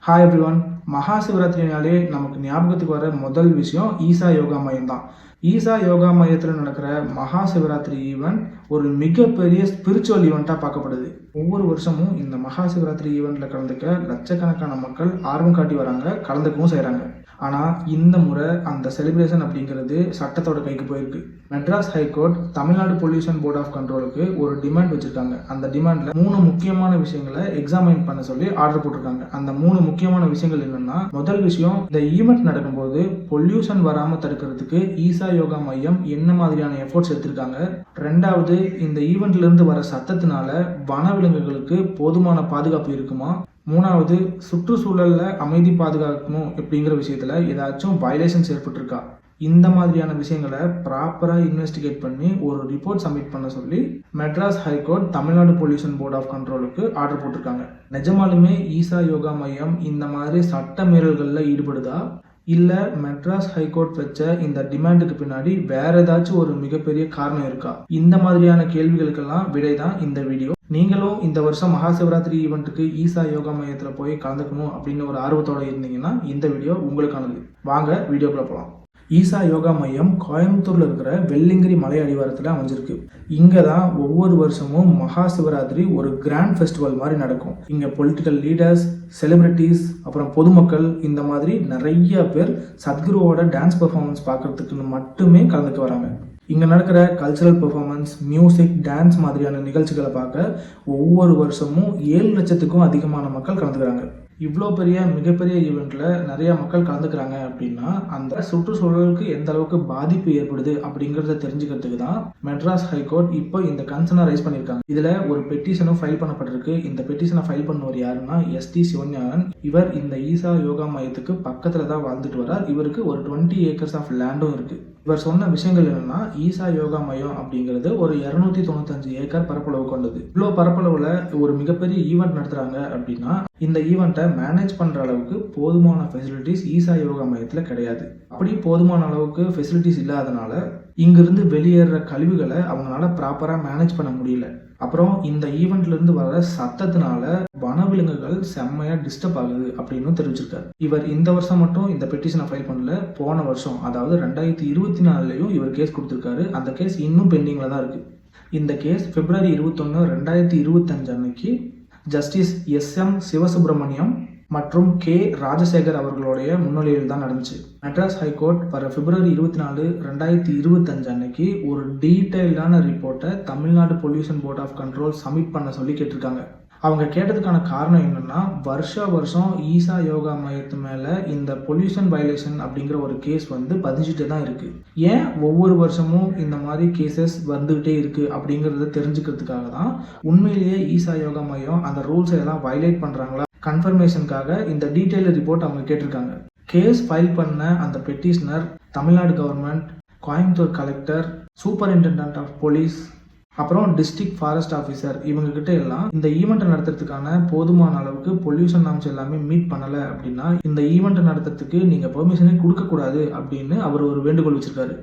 Hi everyone, மகா சிவராத்திரினாலே நமக்கு ஞாபகத்துக்கு வர முதல் விஷயம் ஈசா யோகா மையம் தான் ஈசா யோகா மையத்தில் நடக்கிற மகா சிவராத்திரி ஈவெண்ட் ஒரு மிகப்பெரிய ஸ்பிரிச்சுவல் ஈவெண்ட்டாக பார்க்கப்படுது. ஒவ்வொரு வருஷமும் இந்த மகா சிவராத்திரி ஈவெண்ட்டில் கலந்துக்க லட்சக்கணக்கான மக்கள் ஆர்வம் காட்டி வராங்க கலந்துக்கவும் செய்கிறாங்க ஆனால் இந்த முறை அந்த செலிப்ரேஷன் அப்படிங்கிறது சட்டத்தோட கைக்கு போயிருக்கு. Madras high court Tamil Nadu pollution board of கண்ட்ரோலுக்கு ஒரு டிமாண்ட் வச்சுருக்காங்க. அந்த டிமாண்டில் மூணு முக்கியமான விஷயங்களை எக்ஸாமைன் பண்ண சொல்லி ஆர்டர் போட்டிருக்காங்க. அந்த மூணு முக்கியமான விஷயங்கள் என்னன்னா முதல் விஷயம் இந்த ஈவெண்ட் நடக்கும்போது பொல்யூஷன் வராம தடுக்கிறதுக்கு ஈசா யோகா மையம் என்ன மாதிரியான எஃபோர்ட்ஸ் எடுத்திருக்காங்க? ரெண்டாவது இந்த ஈவெண்ட்ல இருந்து வர சத்தத்தினால வனவிலங்குகளுக்கு போதுமான பாதுகாப்பு இருக்குமா? மூணாவது சுற்றுச்சூழல்ல அமைதி பாதுகாக்கணும் அப்படிங்கிற விஷயத்துல ஏதாச்சும் வயலேஷன்ஸ் ஏற்பட்டிருக்கா? இந்த மாதிரியான விஷயங்களை ப்ராப்பராக இன்வெஸ்டிகேட் பண்ணி ஒரு ரிப்போர்ட் சப்மிட் பண்ண சொல்லி Madras high court Tamil Nadu pollution board of கண்ட்ரோலுக்கு ஆர்டர் போட்டிருக்காங்க. நிஜமாலுமே ஈசா யோகா மையம் இந்த மாதிரி சட்ட மீறல்களில் ஈடுபடுதா? இல்லை மெட்ராஸ் ஹைகோர்ட் வச்ச இந்த டிமாண்டுக்கு பின்னாடி வேற ஏதாச்சும் ஒரு மிகப்பெரிய காரணம் இருக்கா? இந்த மாதிரியான கேள்விகளுக்கெல்லாம் விடை தான் இந்த வீடியோ. நீங்களும் இந்த வருஷம் மகா சிவராத்திரி ஈவெண்ட்டுக்கு ஈசா யோகா மையத்தில் போய் கலந்துக்கணும் அப்படின்னு ஒரு ஆர்வத்தோட இருந்தீங்கன்னா இந்த வீடியோ உங்களுக்கானது. வாங்க வீடியோக்குள்ள போகலாம் ஈசா யோகா மையம் கோயம்புத்தூரில் இருக்கிற வெள்ளிங்கிரி மலை அடிவாரத்தில் அமைஞ்சிருக்கு. இங்கே தான் ஒவ்வொரு வருஷமும் மகா சிவராத்திரி ஒரு கிராண்ட் ஃபெஸ்டிவல் மாதிரி நடக்கும். இங்கே பொலிட்டிக்கல் லீடர்ஸ் செலிபிரிட்டிஸ் அப்புறம் பொதுமக்கள் இந்த மாதிரி நிறைய பேர் சத்குருவோட டான்ஸ் பெர்ஃபார்மன்ஸ் பார்க்கறதுக்குன்னு மட்டுமே கலந்துக்க வராங்க. இங்கே நடக்கிற கல்ச்சரல் பெர்ஃபார்மன்ஸ் மியூசிக் டான்ஸ் மாதிரியான நிகழ்ச்சிகளை பார்க்க ஒவ்வொரு வருஷமும் ஏழு லட்சத்துக்கும் அதிகமான மக்கள் கலந்துக்கிறாங்க. இவ்வளோ பெரிய மிகப்பெரிய ஈவெண்ட்டில் நிறைய மக்கள் கலந்துக்கிறாங்க அப்படின்னா அந்த சுற்றுச்சூழலுக்கு எந்த அளவுக்கு பாதிப்பு ஏற்படுது அப்படிங்கிறத தெரிஞ்சுக்கிறதுக்கு தான் மெட்ராஸ் ஹைகோர்ட் இப்போ இந்த கன்சர்னை ரைஸ் பண்ணியிருக்காங்க. இதில் ஒரு பெட்டிஷனும் ஃபைல் பண்ணப்பட்டிருக்கு. இந்த பெட்டிஷனை ஃபைல் பண்ணவர் யாருன்னா எஸ்டி சிவஞானன். இவர் இந்த ஈசா யோகா மையத்துக்கு பக்கத்தில் தான் வாழ்ந்துட்டு வரார் இவருக்கு ஒரு டுவெண்ட்டி ஏக்கர்ஸ் ஆஃப் லேண்டும் இருக்குது இவர் சொன்ன விஷயங்கள் என்னன்னா ஈசா யோகா மையம் அப்படிங்கிறது ஒரு இரநூத்தி தொண்ணூத்தஞ்சு ஏக்கர் பரப்பளவு கொண்டது. இவ்வளோ பரப்பளவில் ஒரு மிகப்பெரிய ஈவெண்ட் நடத்துகிறாங்க அப்படின்னா இந்த ஈவெண்ட்டை மேனேஜ் பண்ணுற அளவுக்கு போதுமான ஃபெசிலிட்டிஸ் ஈசா யோகா மையத்தில் கிடையாது. அப்படி போதுமான அளவுக்கு ஃபெசிலிட்டிஸ் இல்லாதனால இங்கிருந்து வெளியேற கழிவுகளை அவங்களால ப்ராப்பராக மேனேஜ் பண்ண முடியல. அப்புறம் இந்த ஈவெண்ட்லேருந்து வர சத்தத்தினால வனவிலங்குகள் செம்மையாக டிஸ்டர்ப் ஆகுது அப்படின்னு தெரிவிச்சிருக்காரு இவர் இந்த வருஷம் மட்டும் இந்த பெட்டிஷனை ஃபைல் பண்ணல. போன வருஷம் அதாவது ரெண்டாயிரத்தி இருபத்தி நாலுலையும் இவர் கேஸ் கொடுத்துருக்காரு. அந்த கேஸ் இன்னும் பெண்டிங்கில் தான் இருக்குது இந்த கேஸ் பிப்ரவரி இருபத்தொன்று ரெண்டாயிரத்தி இருபத்தஞ்சு அன்னைக்கு ஜஸ்டிஸ் எஸ் எம் சிவசுப்பிரமணியம் மற்றும் கே ராஜசேகர் அவர்களுடைய முன்னிலையில் தான் நடந்துச்சு. மெட்ராஸ் ஹைகோர்ட் வர பிப்ரவரி இருபத்தி நாலு ரெண்டாயிரத்தி இருபத்தஞ்சு அன்னைக்கு ஒரு டீட்டெயில்டான ரிப்போர்ட்டை Tamil Nadu pollution board of control submit பண்ண சொல்லி கேட்டிருக்காங்க. அவங்க கேட்டதுக்கான காரணம் என்னென்னா வருஷ வருஷம் ஈசா யோகா மையத்து மேலே இந்த பொல்யூஷன் வயலேஷன் அப்படிங்கிற ஒரு கேஸ் வந்து பதிஞ்சுட்டு தான் இருக்குது ஏன் ஒவ்வொரு வருஷமும் இந்த மாதிரி கேசஸ் வந்துக்கிட்டே இருக்குது அப்படிங்கிறத தெரிஞ்சுக்கிறதுக்காக தான் உண்மையிலேயே ஈசா யோகா மையம் அந்த ரூல்ஸை எல்லாம் வயலேட் பண்ணுறாங்களா கன்ஃபர்மேஷனுக்காக இந்த டீட்டெயில் ரிப்போர்ட் அவங்க கேட்டிருக்காங்க. கேஸ் ஃபைல் பண்ண அந்த petitioner Tamil Nadu government Coimbatore collector superintendent of police அப்புறம் டிஸ்ட்ரிக்ட் ஃபாரஸ்ட் ஆஃபீஸர் இவங்ககிட்ட எல்லாம் இந்த ஈவெண்ட்டை நடத்துறதுக்கான போதுமான அளவுக்கு பொல்யூஷன் நாம்ஸ் எல்லாமே மீட் பண்ணலை அப்படின்னா இந்த ஈவெண்ட்டை நடத்துறதுக்கு நீங்கள் பெர்மிஷனே கொடுக்கக்கூடாது அப்படின்னு அவர் ஒரு வேண்டுகோள் வச்சிருக்காரு.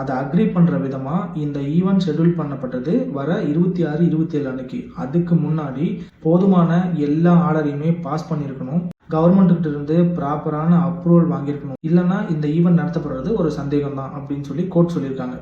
அதை அக்ரி பண்ணுற விதமாக இந்த ஈவெண்ட் ஷெட்யூல் பண்ணப்பட்டது வர இருபத்தி ஆறு இருபத்தி ஏழு அன்னைக்கு. அதுக்கு முன்னாடி போதுமான எல்லா ஆர்டரையுமே பாஸ் பண்ணியிருக்கணும். கவர்மெண்ட்டுக்கிட்ட இருந்து ப்ராப்பரான அப்ரூவல் வாங்கியிருக்கணும். இல்லைன்னா இந்த ஈவெண்ட் நடத்தப்படுறது ஒரு சந்தேகம் தான் அப்படின்னு சொல்லி கோர்ட் சொல்லியிருக்காங்க.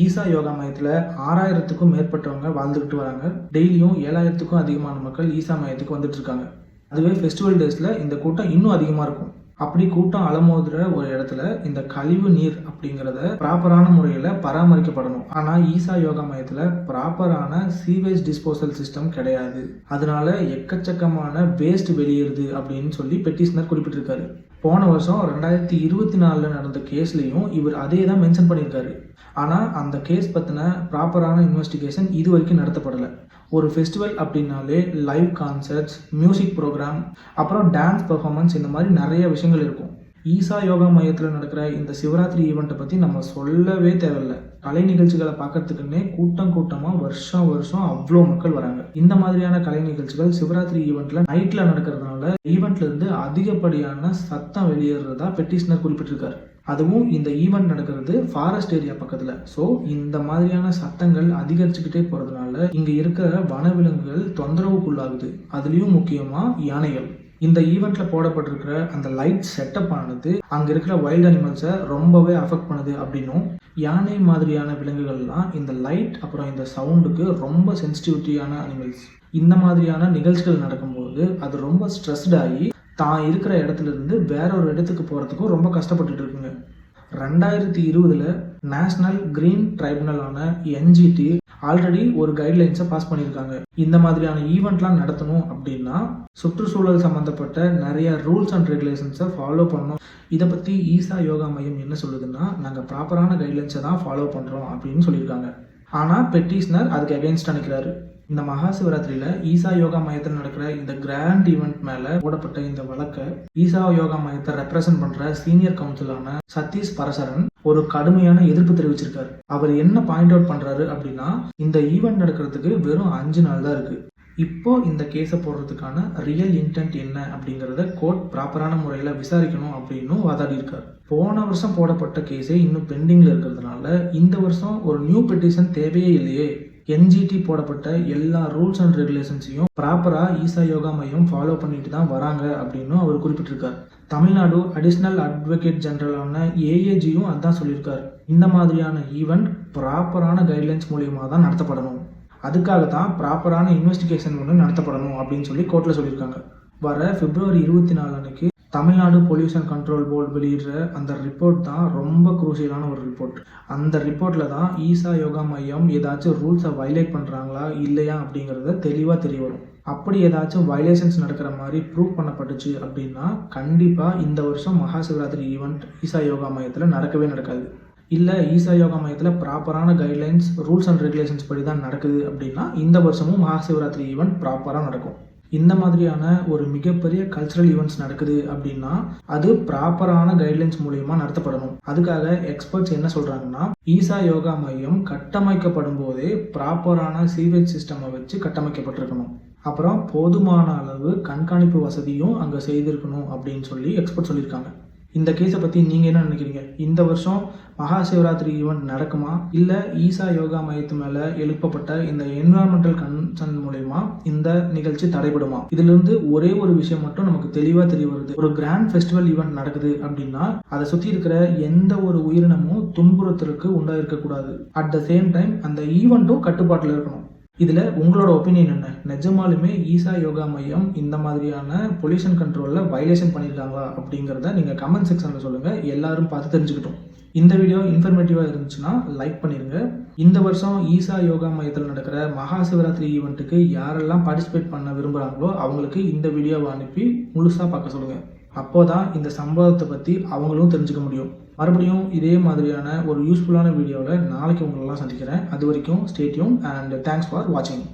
ஈசா யோகா மையத்தில் ஆறாயிரத்துக்கும் மேற்பட்டவங்க வாழ்ந்துக்கிட்டு வராங்க. டெய்லியும் ஏழாயிரத்துக்கும் அதிகமான மக்கள் ஈசா மையத்துக்கு வந்துட்டு இருக்காங்க. அதுவே ஃபெஸ்டிவல் டேஸில் இந்த கூட்டம் இன்னும் அதிகமாக இருக்கும். அப்படி கூட்டம் அலமோதுற ஒரு இடத்துல இந்த கழிவு நீர் அப்படிங்கிறத ப்ராப்பரான முறையில் பராமரிக்கப்படணும். ஆனால் ஈசா யோகா மையத்தில் ப்ராப்பரான சீவேஜ் டிஸ்போசல் சிஸ்டம் கிடையாது. அதனால எக்கச்சக்கமான வேஸ்ட் வெளியேறுது அப்படின்னு சொல்லி பெட்டிஷனர் குறிப்பிட்டிருக்காரு. போன வருஷம் ரெண்டாயிரத்தி இருபத்தி நாலில் நடந்த கேஸ்லேயும் இவர் அதே தான் மென்ஷன் பண்ணியிருக்காரு. ஆனால் அந்த கேஸ் பற்றின ப்ராப்பரான இன்வெஸ்டிகேஷன் இது வரைக்கும் நடத்தப்படலை. ஒரு ஃபெஸ்டிவல் அப்படின்னாலே லைவ் கான்சர்ட்ஸ் மியூசிக் ப்ரோக்ராம் அப்புறம் டான்ஸ் பெர்ஃபார்மன்ஸ் இந்த மாதிரி நிறைய விஷயங்கள் இருக்கும். ஈசா யோகா மையத்தில் நடக்கிற இந்த சிவராத்திரி ஈவெண்ட்டை பற்றி நம்ம சொல்லவே தேவையில்லை. கலை நிகழ்ச்சிகளை பார்க்கறதுக்குன்னே கூட்டம் கூட்டமாக வருஷம் வருஷம் அவ்வளோ மக்கள் வராங்க. இந்த மாதிரியான கலை நிகழ்ச்சிகள் சிவராத்திரி ஈவெண்ட்டில் நைட்டில் நடக்கிறதுனால ஈவெண்ட்ல இருந்து அதிகப்படியான சத்தம் வெளியேறதா பெட்டிஷனர் குறிப்பிட்டிருக்காரு. அதுவும் இந்த ஈவெண்ட் நடக்கிறது ஃபாரஸ்ட் ஏரியா பக்கத்தில். ஸோ இந்த மாதிரியான சத்தங்கள் அதிகரிச்சுக்கிட்டே போகிறதுனால இங்கே இருக்கிற வனவிலங்குகள் தொந்தரவுக்குள்ளாகுது. அதுலேயும் முக்கியமாக யானைகள். இந்த ஈவெண்ட்ல போடப்பட்டிருக்கிற அந்த லைட் செட்டப் ஆனது அங்க இருக்கிற வைல்ட் அனிமல்ஸை ரொம்பவே அஃபெக்ட் பண்ணுது அப்படின்னும் யானை மாதிரியான விலங்குகள்லாம் இந்த லைட் அப்புறம் இந்த சவுண்டுக்கு ரொம்ப சென்சிட்டிவிட்டியான அனிமல்ஸ் இந்த மாதிரியான நிகழ்ச்சிகள் நடக்கும்போது அது ரொம்ப ஸ்ட்ரெஸ்ட் ஆகி தான் இருக்கிற இடத்துல இருந்து வேற ஒரு இடத்துக்கு போகிறதுக்கும் ரொம்ப கஷ்டப்பட்டுட்டு இருக்குங்க. ரெண்டாயிரத்தி இருபதுல நேஷனல் கிரீன் ட்ரைபுனலான என்ஜிடி ஆல்ரெடி ஒரு கைட்லைன்ஸை பாஸ் பண்ணியிருக்காங்க. இந்த மாதிரியான ஈவெண்ட்லாம் நடத்தணும் அப்படின்னா சுற்றுச்சூழல் சம்மந்தப்பட்ட நிறைய ரூல்ஸ் அண்ட் ரெகுலேஷன்ஸை ஃபாலோ பண்ணணும். இதை பற்றி ஈசா யோகா மையம் என்ன சொல்லுதுன்னா நாங்கள் ப்ராப்பரான கைட்லைன்ஸை தான் ஃபாலோ பண்ணுறோம் அப்படின்னு சொல்லியிருக்காங்க. ஆனால் பெட்டிஷனர் அதுக்கு அகேன்ஸ்டாக நிற்கிறாரு இந்த மகா சிவராத்திரியில ஈசா யோகா மையத்தில் நடக்கிற இந்த கிராண்ட் ஈவெண்ட் மேல போடப்பட்ட இந்த வழக்கை ஈசா யோகா மையத்தை ரெப்ரசென்ட் பண்ற சீனியர் கவுன்சிலான சதீஷ் பரசரன் ஒரு கடுமையான எதிர்ப்பு தெரிவிச்சிருக்காரு. அவர் என்ன பாயிண்ட் அவுட் பண்றாரு அப்படின்னா இந்த ஈவெண்ட் நடக்கிறதுக்கு வெறும் அஞ்சு நாள் தான் இருக்கு. இப்போ இந்த கேஸை போடுறதுக்கான ரியல் இன்டென்ட் என்ன அப்படிங்கிறத கோர்ட் ப்ராப்பரான முறையில் விசாரிக்கணும் அப்படின்னும் வாதாடி இருக்கார். போன வருஷம் போடப்பட்ட கேஸே இன்னும் பெண்டிங்கில் இருக்கிறதுனால இந்த வருஷம் ஒரு நியூ பெட்டிஷன் தேவையே இல்லையே. என்ஜிடி போடப்பட்ட எல்லா ரூல்ஸ் அண்ட் ரெகுலேஷன்ஸையும் ப்ராப்பராக ஈசா யோகா மையம் ஃபாலோ பண்ணிட்டு தான் வராங்க அப்படின்னு அவர் குறிப்பிட்டிருக்கார். தமிழ்நாடு அடிஷ்னல் அட்வொகேட் ஜெனரலான ஏஏஜியும் அதான் சொல்லியிருக்கார். இந்த மாதிரியான ஈவெண்ட் ப்ராப்பரான கைட்லைன்ஸ் மூலியமாக தான் நடத்தப்படணும். அதுக்காக தான் ப்ராப்பரான இன்வெஸ்டிகேஷன் ஒன்று நடத்தப்படணும் அப்படின்னு சொல்லி கோர்ட்டில் சொல்லியிருக்காங்க. வர பிப்ரவரி இருபத்தி நாலு அன்னைக்கு தமிழ்நாடு பொல்யூஷன் கண்ட்ரோல் போர்டு வெளியிடுற அந்த ரிப்போர்ட் தான் ரொம்ப குரூசியலான ஒரு ரிப்போர்ட் அந்த ரிப்போர்ட்டில் தான் ஈசா யோகா மையம் ஏதாச்சும் ரூல்ஸை வைலேட் பண்ணுறாங்களா இல்லையா அப்படிங்கிறத தெளிவாக தெரிய வரும். அப்படி ஏதாச்சும் வயலேஷன்ஸ் நடக்கிற மாதிரி ப்ரூவ் பண்ணப்பட்டுச்சு அப்படின்னா கண்டிப்பாக இந்த வருஷம் மகா சிவராத்திரி ஈவெண்ட் ஈசா யோகா மையத்தில் நடக்கவே நடக்காது. இல்லை ஈசா யோகா மையத்தில் ப்ராப்பரான கைட்லைன்ஸ் ரூல்ஸ் அண்ட் ரெகுலேஷன்ஸ் படி தான் நடக்குது அப்படின்னா இந்த வருஷமும் மகா சிவராத்திரி ஈவெண்ட் ப்ராப்பராக நடக்கும். இந்த மாதிரியான ஒரு மிகப்பெரிய கல்ச்சரல் ஈவெண்ட்ஸ் நடக்குது அப்படின்னா அது ப்ராப்பரான கைட்லைன்ஸ் மூலயமா நடத்தப்படணும். அதுக்காக எக்ஸ்பர்ட்ஸ் என்ன சொல்றாங்கன்னா ஈசா யோகா மையம் கட்டமைக்கப்படும் போதே ப்ராப்பரான சீவேஜ் சிஸ்டமை வச்சு கட்டமைக்கப்பட்டிருக்கணும். அப்புறம் போதுமான அளவு கண்காணிப்பு வசதியும் அங்கே செய்திருக்கணும் அப்படின்னு சொல்லி எக்ஸ்பர்ட் சொல்லியிருக்காங்க. இந்த கேஸை பற்றி நீங்கள் என்ன நினைக்கிறீங்க? இந்த வருஷம் மகா சிவராத்திரி ஈவெண்ட் நடக்குமா? இல்லை ஈசா யோகா மையத்து மேலே எழுப்பப்பட்ட இந்த என்வரான்மெண்டல் கன்சர்ன் மூலயமா இந்த நிகழ்ச்சி தடைபடுமா? இதிலிருந்து ஒரே ஒரு விஷயம் மட்டும் நமக்கு தெளிவாக தெரிய வருது. ஒரு கிராண்ட் ஃபெஸ்டிவல் ஈவெண்ட் நடக்குது அப்படின்னா அதை சுற்றி இருக்கிற எந்த ஒரு உயிரினமும் துன்புறுத்தலுக்கு உண்டாயிருக்கக்கூடாது. அட் த சேம் டைம் அந்த ஈவெண்ட்டும் கட்டுப்பாட்டில் இருக்கணும். இதில் உங்களோட ஒப்பீனியன் என்ன? நிஜமாலுமே ஈசா யோகா மையம் இந்த மாதிரியான பொல்யூஷன் கண்ட்ரோலில் வயலேஷன் பண்ணியிருக்காங்களா அப்படிங்கிறத நீங்கள் கமெண்ட் செக்ஷனில் சொல்லுங்கள் எல்லாரும் பார்த்து தெரிஞ்சுக்கிட்டோம். இந்த வீடியோ இன்ஃபர்மேட்டிவாக இருந்துச்சுன்னா லைக் பண்ணிடுங்க இந்த வருஷம் ஈசா யோகா மையத்தில் நடக்கிற மகா சிவராத்திரி ஈவெண்ட்டுக்கு யாரெல்லாம் பார்ட்டிசிபேட் பண்ண விரும்புகிறாங்களோ அவங்களுக்கு இந்த வீடியோவை அனுப்பி முழுசாக பார்க்க சொல்லுங்கள் அப்போதான் இந்த சம்பவத்தை பற்றி அவங்களும் தெரிஞ்சுக்க முடியும். மறுபடியும் இதே மாதிரியான ஒரு யூஸ்ஃபுல்லான வீடியோவில் நாளைக்கு உங்களெல்லாம் சந்திக்கிறேன். அது வரைக்கும் ஸ்டேட்யூன் அண்ட் தேங்க்ஸ் ஃபார் வாட்சிங்